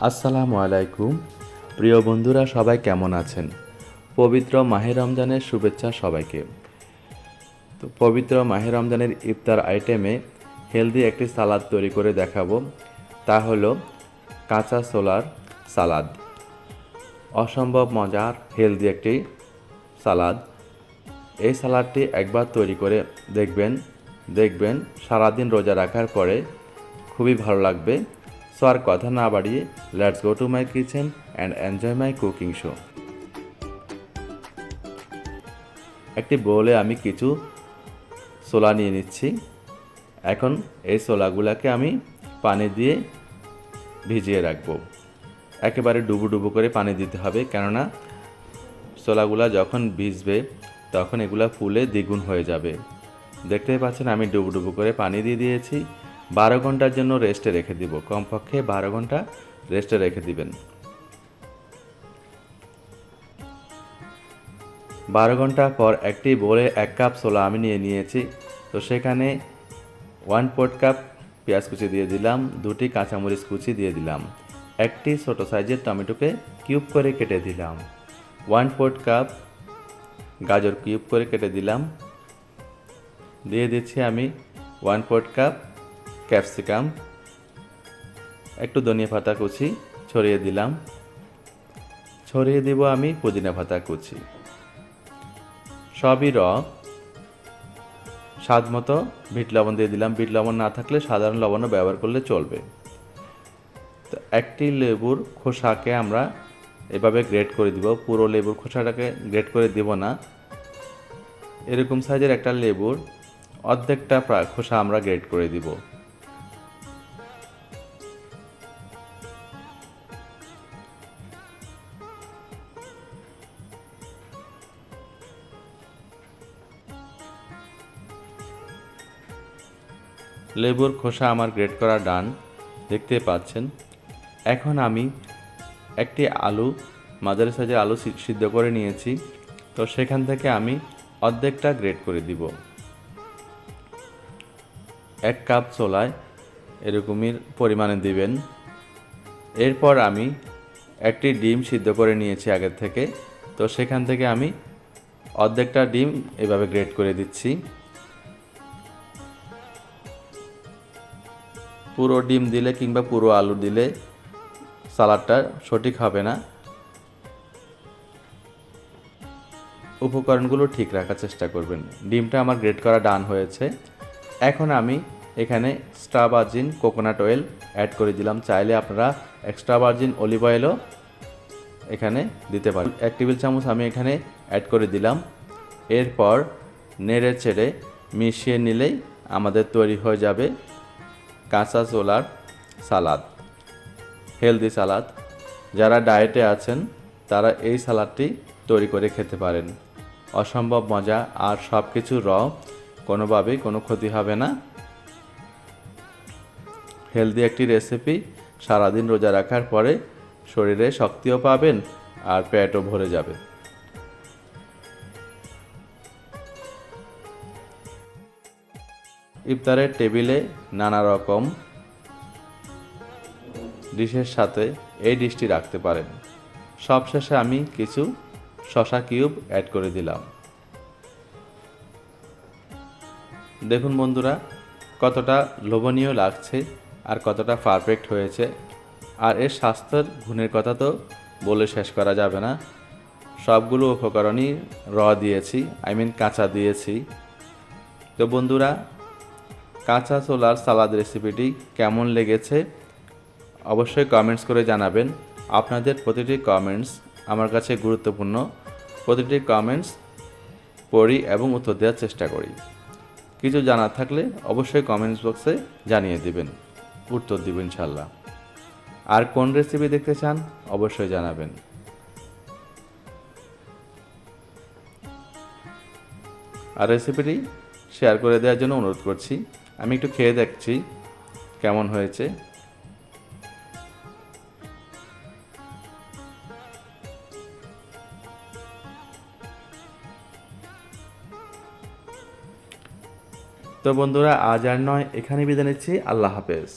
আসসালামু আলাইকুম। প্রিয় বন্ধুরা, সবাই কেমন আছেন? পবিত্র মাহে রমজানের শুভেচ্ছা সবাইকে। তো পবিত্র মাহে রমজানের ইফতার আইটেমে হেলদি একটি সালাদ তৈরি করে দেখাবো। তা হলো কাঁচা সোলার সালাদ। অসম্ভব মজার হেলদি একটি সালাদ। এই সালাদটি একবার তৈরি করে দেখবেন। দেখবেন সারাদিন রোজা রাখার পরে খুবই ভালো লাগবে। সো আর কথা না বাড়িয়ে let's go to my kitchen and enjoy my cooking show একটি বোলে আমি কিছু সোলা নিয়ে নিচ্ছি। এখন এই সোলাগুলোকে আমি পানি দিয়ে ভিজিয়ে রাখব। একেবারে ডুবু ডুবু করে পানি দিতে হবে, কেননা ছোলাগুলা যখন ভিজবে, তখন এগুলা ফুলে দ্বিগুণ হয়ে যাবে। দেখতেই পাচ্ছেন আমি ডুবু ডুবু করে পানি দিয়ে দিয়েছি। বারো ঘণ্টার জন্য রেস্টে রেখে দিব। কমপক্ষে বারো ঘণ্টা রেস্টে রেখে দিবেন। বারো ঘণ্টা পর একটি বোলে এক কাপ ছোলা আমি নিয়ে নিয়েছি। তো সেখানে ওয়ান পোর্ট কাপ পেঁয়াজ কুচি দিয়ে দিলাম, দুটি কাঁচামরিচ কুচি দিয়ে দিলাম, একটি ছোট সাইজের টমেটোকে কিউব করে কেটে দিলাম ওয়ান ফোর্থ কাপ গাজর কিউব করে কেটে দিলাম। দিয়ে দিচ্ছি আমি ওয়ান ফোর্থ কাপ ক্যাপসিকাম, একটু ধনিয়া পাতা কুচি, ছড়িয়ে দিলাম। ছড়িয়ে দেব আমি পুদিনা পাতা কুচি। সবই র। স্বাদ মতো বিট লবণ দিয়ে দিলাম। বিট লবণ না থাকলে সাধারণ লবণও ব্যবহার করলে চলবে। তো একটি লেবুর খোসাকে আমরা এভাবে গ্রেড করে দিব। পুরো লেবুর খোসাটাকে গ্রেড করে দিব না। এরকম সাইজের একটা লেবুর অর্ধেকটা প্রায় খোসা আমরা গ্রেড করে দিব। লেবুর খোসা আমার গ্রেড করা ডান। দেখতে পাচ্ছেন। এখন আমি একটি আলু, মাঝারি সাইজের আলু সিদ্ধ করে নিয়েছি। তো সেখান থেকে আমি অর্ধেকটা গ্রেড করে দিব। এক কাপ ছোলায় এরকমই পরিমাণে দিবেন। এরপর আমি একটি ডিম সিদ্ধ করে নিয়েছি আগের থেকে। তো সেখান থেকে আমি অর্ধেকটা ডিম এভাবে গ্রেড করে দিচ্ছি। পুরো ডিম দিলে কিংবা পুরো আলু দিলে সালাডটা সঠিক হবে না। উপকরণগুলো ঠিক রাখার চেষ্টা করবেন। ডিমটা আমার গ্রেট করা ডান হয়েছে। এখন আমি এখানে extra virgin coconut oil add করে দিলাম। চাইলে আপনারা এক্সট্রা ভার্জিন অলিভ অয়েলও এখানে দিতে পারেন। এক টেবিল চামচ আমি এখানে অ্যাড করে দিলাম। এরপর নেড়ে ছেড়ে মিশিয়ে নিলেই আমাদের তৈরি হয়ে যাবে কাঁচা ছোলার সালাদ হেলদি সালাদ। যারা ডায়েটে আছেন, তারা এই সালাদটি তৈরি করে খেতে পারেন। অসম্ভব মজা, আর সব কিছু র, কোনোভাবেই কোনো ক্ষতি হবে না। হেলদি একটি রেসিপি সারাদিন রোজা রাখার পরে শরীরে শক্তিও পাবেন, আর পেটও ভরে যাবে। ইফতারের টেবিলে নানা রকম ডিশের সাথে এই ডিশটি রাখতে পারেন। সবশেষে আমি কিছু শশা কিউব অ্যাড করে দিলাম। দেখুন বন্ধুরা, কতটা লোভনীয় লাগছে আর কতটা পারফেক্ট হয়েছে। আর এর স্বাস্থ্যের গুণের কথা তো বলে শেষ করা যাবে না। সবগুলো উপকরণই র দিয়েছি, আই মিন কাঁচা দিয়েছি। তো বন্ধুরা কাঁচা ছোলার সালাদ রেসিপিটি কেমন লেগেছে, অবশ্যই কমেন্টস করে জানাবেন। আপনাদের প্রতিটি কমেন্টস আমার কাছে গুরুত্বপূর্ণ। প্রতিটি কমেন্টস পড়ি এবং উত্তর দেওয়ার চেষ্টা করি। কিছু জানা থাকলে অবশ্যই কমেন্টস বক্সে জানিয়ে দিবেন। উত্তর দিব ইনশাল্লাহ আর কোন রেসিপি দেখতে চান অবশ্যই জানাবেন। আর রেসিপিটি শেয়ার করে দেওয়ার জন্য অনুরোধ করছি। আমি একটু খেয়ে দেখছি কেমন হয়েছে। তো বন্ধুরা, আজ আর নয় এখানে বিদায় নিচ্ছি। আল্লাহ হাফেজ।